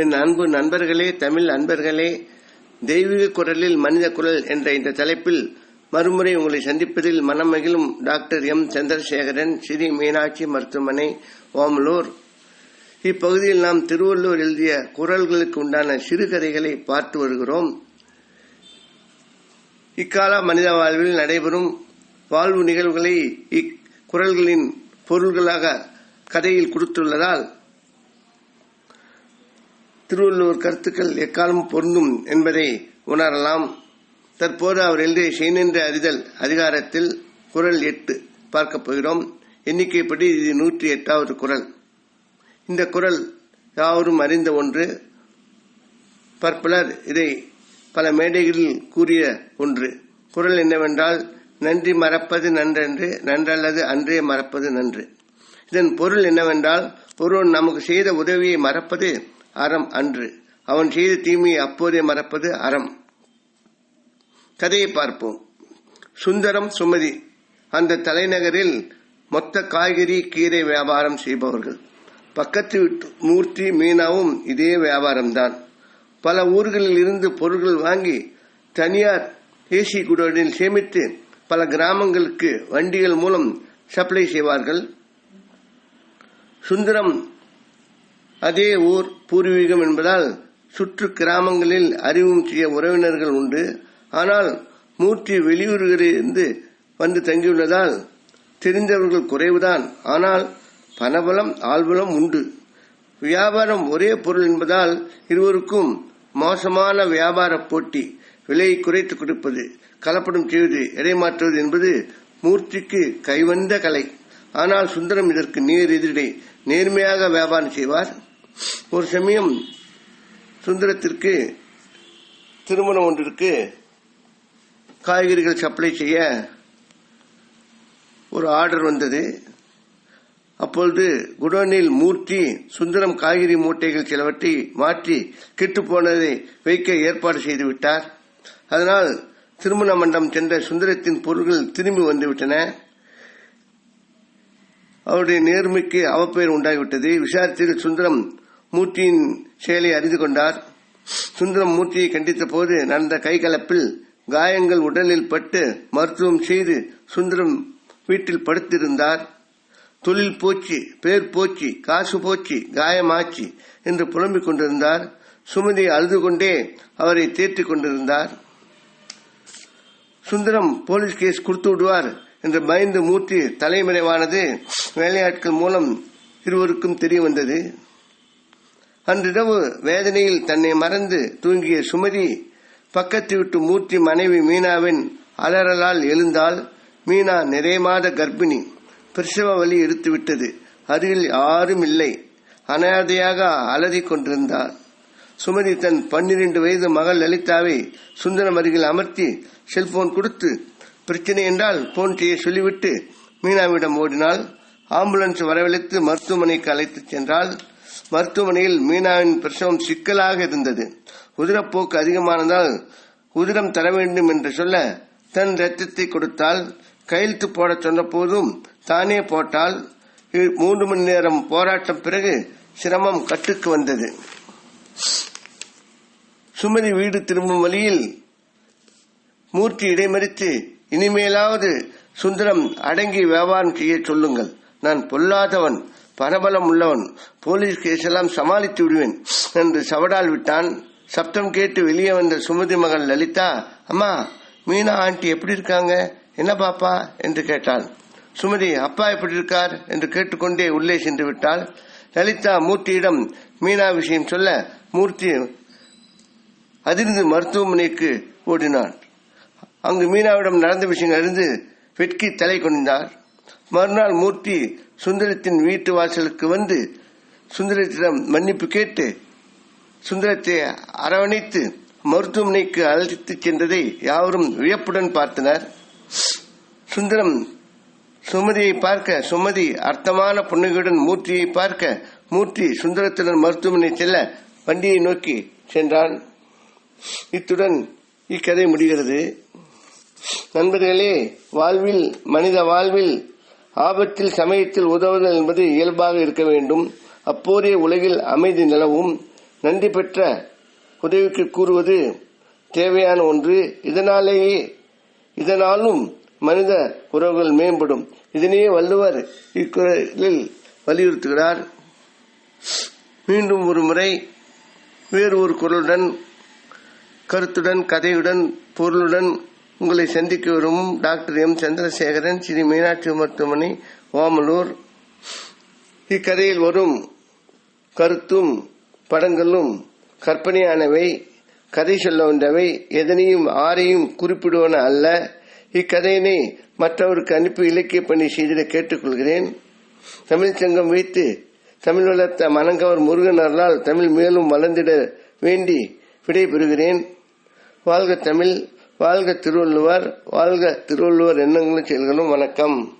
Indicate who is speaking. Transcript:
Speaker 1: என் அன்பு நண்பர்களே தமிழ் அன்பர்களே தெய்வீக குரலில் மனித குரல் என்ற இந்த தலைப்பில் மறுமுறை உங்களை சந்திப்பதில் மனமகிழும் டாக்டர் எம். சந்திரசேகரன் ஸ்ரீ மீனாட்சி மருத்துவமனை ஓமலூர். இப்பகுதியில் நாம் திருவள்ளுவர் எழுதிய குரல்களுக்கு உண்டான சிறுகதைகளை பார்த்து வருகிறோம். இக்கால மனித வாழ்வில் நடைபெறும் வாழ்வு நிகழ்வுகளை இக்குரல்களின் பொருள்களாக கதையில் கொடுத்துள்ளதால் திருவள்ளுவர் கருத்துக்கள் எக்காலம் பொருந்தும் என்பதை உணரலாம். தற்போது அவர் எழுதிய செய்நின்ற அறிதல் அதிகாரத்தில் குரல் எட்டு பார்க்கப் போகிறோம். எண்ணிக்கைப்படி இது நூற்றி எட்டாவது குரல். இந்த குரல் யாவரும் அறிந்த ஒன்று. பற்பலர் இதை பல மேடைகளில் கூறிய ஒன்று. குரல் என்னவென்றால் நன்றி மறப்பது நன்றன்று நன்றல்லது அன்றே மறப்பது நன்று. இதன் பொருள் என்னவென்றால் ஒருவன் நமக்கு செய்த உதவியை மறப்பது அறம் அன்று. அவன் செய்த தீமையை அப்போதே மறப்பது அறம். கதையை பார்ப்போம். சுந்தரம் சுமதி அந்த தலைநகரில் மொத்த காய்கறி கீரை வியாபாரம் செய்பவர்கள். பக்கத்து மூர்த்தி மீனாவும் இதே வியாபாரம்தான். பல ஊர்களில் இருந்து பொருட்கள் வாங்கி தனியார் ஏசி குடோனில் சேமித்து பல கிராமங்களுக்கு வண்டிகள் மூலம் சப்ளை செய்வார்கள். சுந்தரம் அதே ஊர் பூர்வீகம் என்பதால் சுற்று கிராமங்களில் அறிவும் செய்ய உறவினர்கள் உண்டு. ஆனால் மூர்த்தி வெளியூர்களிலிருந்து வந்து தங்கியுள்ளதால் தெரிந்தவர்கள் குறைவுதான். ஆனால் பணபலம் ஆள்பலம் உண்டு. வியாபாரம் ஒரே பொருள் என்பதால் இருவருக்கும் மோசமான வியாபார போட்டி விலையை குறைத்து கொடுப்பது கலப்படம் செய்வது எடை மாற்றுவது என்பது மூர்த்திக்கு கைவந்த கலை. ஆனால் சுந்தரம் இதற்கு நேர் எதிரடை நேர்மையாக வியாபாரம் செய்வார். ஒரு சமயம் சுந்தரத்திற்கு திருமணம் ஒன்றிற்கு காய்கறிகள் சப்ளை செய்ய ஒரு ஆர்டர் வந்தது. அப்பொழுது குடோனில் மூர்த்தி சுந்தரம் காய்கறி மூட்டைகள் சிலவற்றை மாற்றி கெட்டுப்போனதை வைக்க ஏற்பாடு செய்து விட்டார். அதனால் திருமண மண்டபம் சென்ற சுந்தரத்தின் பொருட்கள் திரும்பி வந்துவிட்டன. அவருடைய நேர்மைக்கு அவப்பெயர் உண்டாகிவிட்டது. விசாரத்தில் சுந்தரம் மூர்த்தியின் செயலை அறிந்து கொண்டார். சுந்தரம் மூர்த்தியை கண்டித்த போது நடந்த கைகலப்பில் காயங்கள் உடலில் பட்டு மருத்துவம் செய்து சுந்தரம் வீட்டில் படுத்திருந்தார். தொழில் போச்சு பேர் போச்சு காசு போச்சு காயமாச்சு என்று புலம்பிக் கொண்டிருந்தார். சுமதி அழுது கொண்டே அவரை தேற்றிக் கொண்டிருந்தார். சுந்தரம் போலீஸ் கேஸ் கொடுத்து விடுவார் என்று பயந்து மூர்த்தி தலைமறைவானது வேலையாட்கள் மூலம் இருவருக்கும் தெரிய வந்தது. அன்றிரவு வேதனையில் தன்னை மறந்து தூங்கிய சுமதி பக்கத்து விட்டு மூர்த்தி மனைவி மீனாவின் அலறலால் எழுந்தால் மீனா நிறைய மாத கர்ப்பிணி. பிரசவ வலி எடுத்துவிட்டது அருகில் யாரும் இல்லை. அனாதையாக அலறிக் கொண்டிருந்தார் சுமதி தன் பன்னிரண்டு வயது மகள் லலிதாவை சுந்தரம் அருகில் அமர்த்தி செல்போன் கொடுத்து பிரச்சனை என்றால் போன் செய்ய சொல்லிவிட்டு மீனாவிடம் ஓடினால் ஆம்புலன்ஸ் வரவழைத்து மருத்துவமனைக்கு அழைத்துச் சென்றால் மருத்துவமனையில் மீனாவின் பிரசவம் சிக்கலாக இருந்தது. உதிரப்போக்கு அதிகமானதால் உதிரம் தர வேண்டும் என்று சொல்ல தன் ரத்தத்தை கொடுத்தால் கையெழுத்து போட சொன்ன போதும் தானே போட்டால் மூன்று மணி நேரம் போராட்டம் பிறகு சிரமம் கட்டுக்கு வந்தது. சுமதி வீடு திரும்பும் வழியில் மூர்த்தி இடைமறித்து இனிமேலாவது சுந்தரம் அடங்கி வியாபாரம் செய்ய சொல்லுங்கள். நான் பொல்லாதவன். பரபலம் உள்ளவன். போலீஸ் கேஸ் எல்லாம் சமாளித்து விடுவேன் என்று சவடால் விட்டான். சப்தம் கேட்டு வெளியே வந்த சுமதி மகள் லலிதா அம்மா மீனா ஆண்டி எப்படி இருக்காங்க? என்ன பாப்பா? என்று கேட்டாள். சுமதி அப்பா எப்படி இருக்கார்? என்று கேட்டுக்கொண்டே உள்ளே சென்று விட்டாள். லலிதா மூர்த்தியிடம் மீனா விஷயம் சொல்ல மூர்த்தி அதிர்ந்து மருத்துவமனைக்கு ஓடினார் அங்கு மீனாவிடம் நடந்த விஷயங்கள் அறிந்து வெட்கி தலை கொண்டார் மறுநாள் மூர்த்தி சுந்தரத்தின் வீட்டு வாசலுக்கு வந்து சுந்தரத்திடம் மன்னிப்பு கேட்டு சுந்தரத்தை அரவணைத்து மருத்துவமனைக்கு அழைத்து சென்றதை யாவரும் வியப்புடன் பார்த்தனர். சுந்தரம் சுமதியை பார்க்க சுமதி அர்த்தமான புன்னகையுடன் மூர்த்தியை பார்க்க மூர்த்தி சுந்தரத்துடன் மருத்துவமனை செல்ல வண்டியை நோக்கி சென்றான். இத்துடன் இக்கதை முடிகிறது. நண்பர்களே வாழ்வில் மனித வாழ்வில் ஆபத்தில் சமயத்தில் உதவுதல் என்பது இயல்பாக இருக்க வேண்டும். அப்போதே உலகில் அமைதி நிலவும். நன்றி பெற்ற உதவிக்கு கூறுவது தேவையான ஒன்று. இதனாலேயே இதனாலும் மனித உறவுகள் மேம்படும். இதனையே வள்ளுவர் இக்குறளில் வலியுறுத்துகிறார். மீண்டும் ஒரு முறை வேறு ஒரு குரலுடன் கருத்துடன் கதையுடன் பொருளுடன் உங்களை சந்திக்க வரும் டாக்டர் எம். சந்திரசேகரன் ஸ்ரீ மீனாட்சி மருத்துவமனை ஓமலூர். இக்கதையில் வரும் கருத்தும் படங்களும் கற்பனையானவை கதை சொல்ல வந்தவை எதனையும் ஆரையும் குறிப்பிடுவன அல்ல. இக்கதையினை மற்றவருக்கு அனுப்பி இலக்கிய பணி செய்திட கேட்டுக்கொள்கிறேன். தமிழ்ச்சங்கம் வைத்து தமிழ் வளர்த்த மனங்கவர் முருகன் அருளால் தமிழ் மேலும் வளர்ந்திட வேண்டி விடைபெறுகிறேன். வாழ்க தமிழ். வாழ்க திருவள்ளுவர் வாழ்க திருவள்ளுவர் எண்ணங்களும் செயல்களும் வணக்கம்.